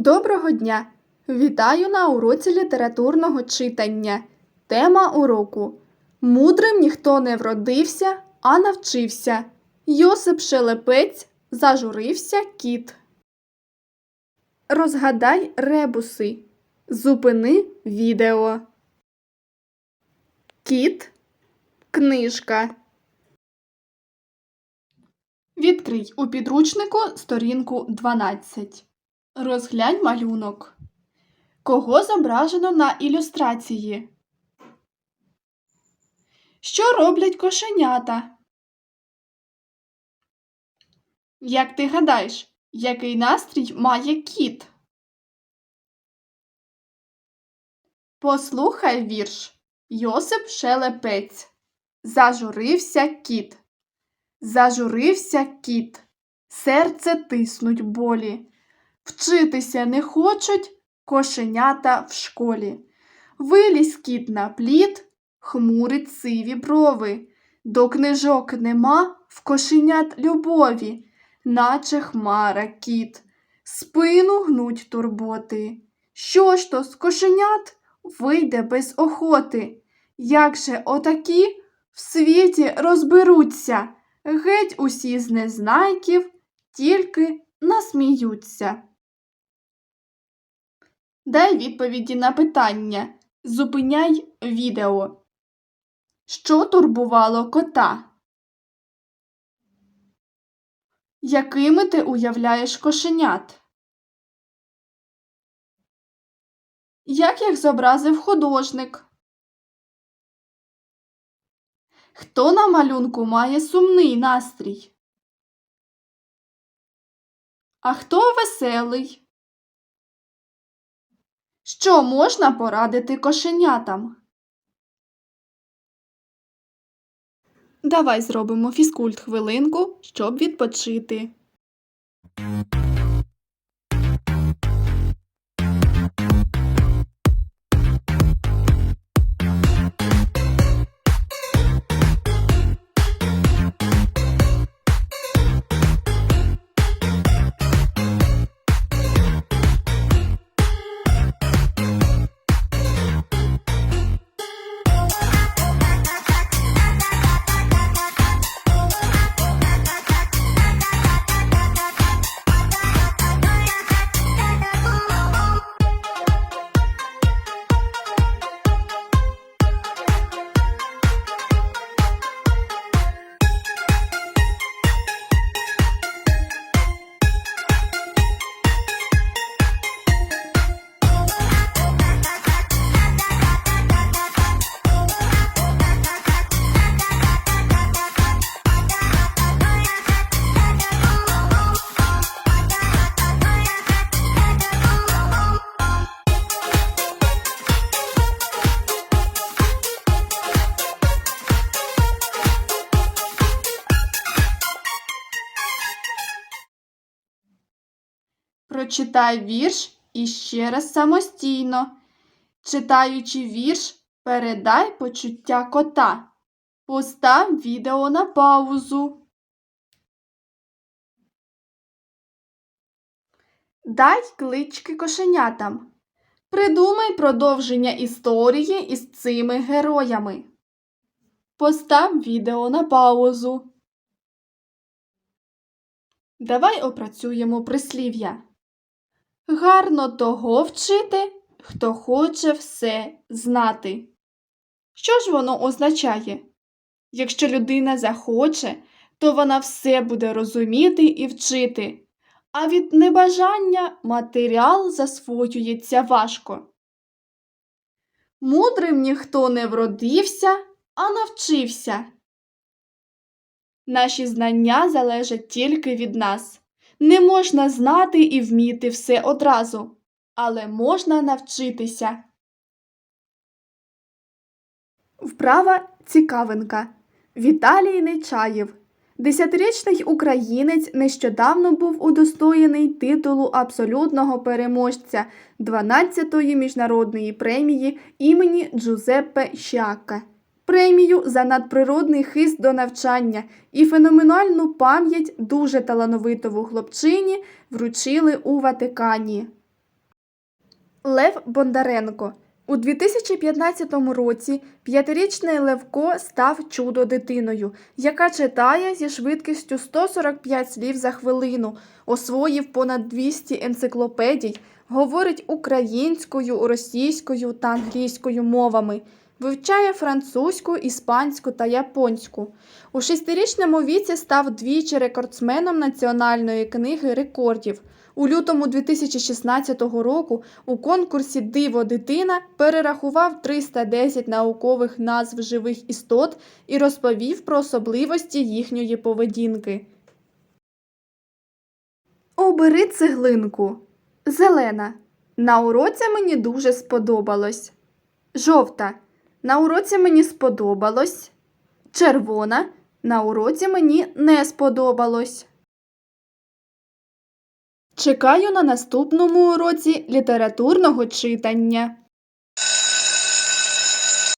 Доброго дня! Вітаю на уроці літературного читання. Тема уроку Мудрим ніхто не вродився, а навчився. Йосип Шелепець зажурився кіт. Розгадай ребуси. Зупини відео. Кіт. Книжка. Відкрий у підручнику сторінку 12. Розглянь малюнок. Кого зображено на ілюстрації? Що роблять кошенята? Як ти гадаєш, який настрій має кіт? Послухай вірш. Йосип Шелепець. Зажурився кіт. Зажурився кіт. Серце тиснуть болі. Вчитися не хочуть кошенята в школі. Вилізь кіт на плід, хмурить сиві брови. До книжок нема в кошенят любові, наче хмара кіт. Спину гнуть турботи. Що ж то з кошенят вийде без охоти? Як же отакі в світі розберуться? Геть усі з незнайків тільки насміються. Дай відповіді на питання. Зупиняй відео. Що турбувало кота? Якими ти уявляєш кошенят? Як їх зобразив художник? Хто на малюнку має сумний настрій? А хто веселий? Що можна порадити кошенятам? Давай зробимо фізкульт хвилинку, щоб відпочити. Прочитай вірш іще раз самостійно. Читаючи вірш, передай почуття кота. Постав відео на паузу. Дай клички кошенятам. Придумай продовження історії із цими героями. Постав відео на паузу. Давай опрацюємо прислів'я. Гарно того вчити, хто хоче все знати. Що ж воно означає? Якщо людина захоче, то вона все буде розуміти і вчити, а від небажання матеріал засвоюється важко. Мудрим ніхто не вродився, а навчився. Наші знання залежать тільки від нас. Не можна знати і вміти все одразу, але можна навчитися. Вправа цікавинка. Віталій Нечаєв. Десятирічний українець нещодавно був удостоєний титулу абсолютного переможця 12-ї міжнародної премії імені Джузеппе Щака. Премію за надприродний хист до навчання і феноменальну пам'ять дуже талановитому хлопчині вручили у Ватикані. Лев Бондаренко. У 2015 році п'ятирічний Левко став чудо дитиною, яка читає зі швидкістю 145 слів за хвилину, освоїв понад 200 енциклопедій, говорить українською, російською та англійською мовами, вивчає французьку, іспанську та японську. У шестирічному віці став двічі рекордсменом національної книги рекордів. У лютому 2016 року у конкурсі Диво дитина перерахував 310 наукових назв живих істот і розповів про особливості їхньої поведінки. Обери цеглинку. Зелена. На уроці мені дуже сподобалось. Жовта. На уроці мені сподобалось. Червона. На уроці мені не сподобалось. Чекаю на наступному уроці літературного читання.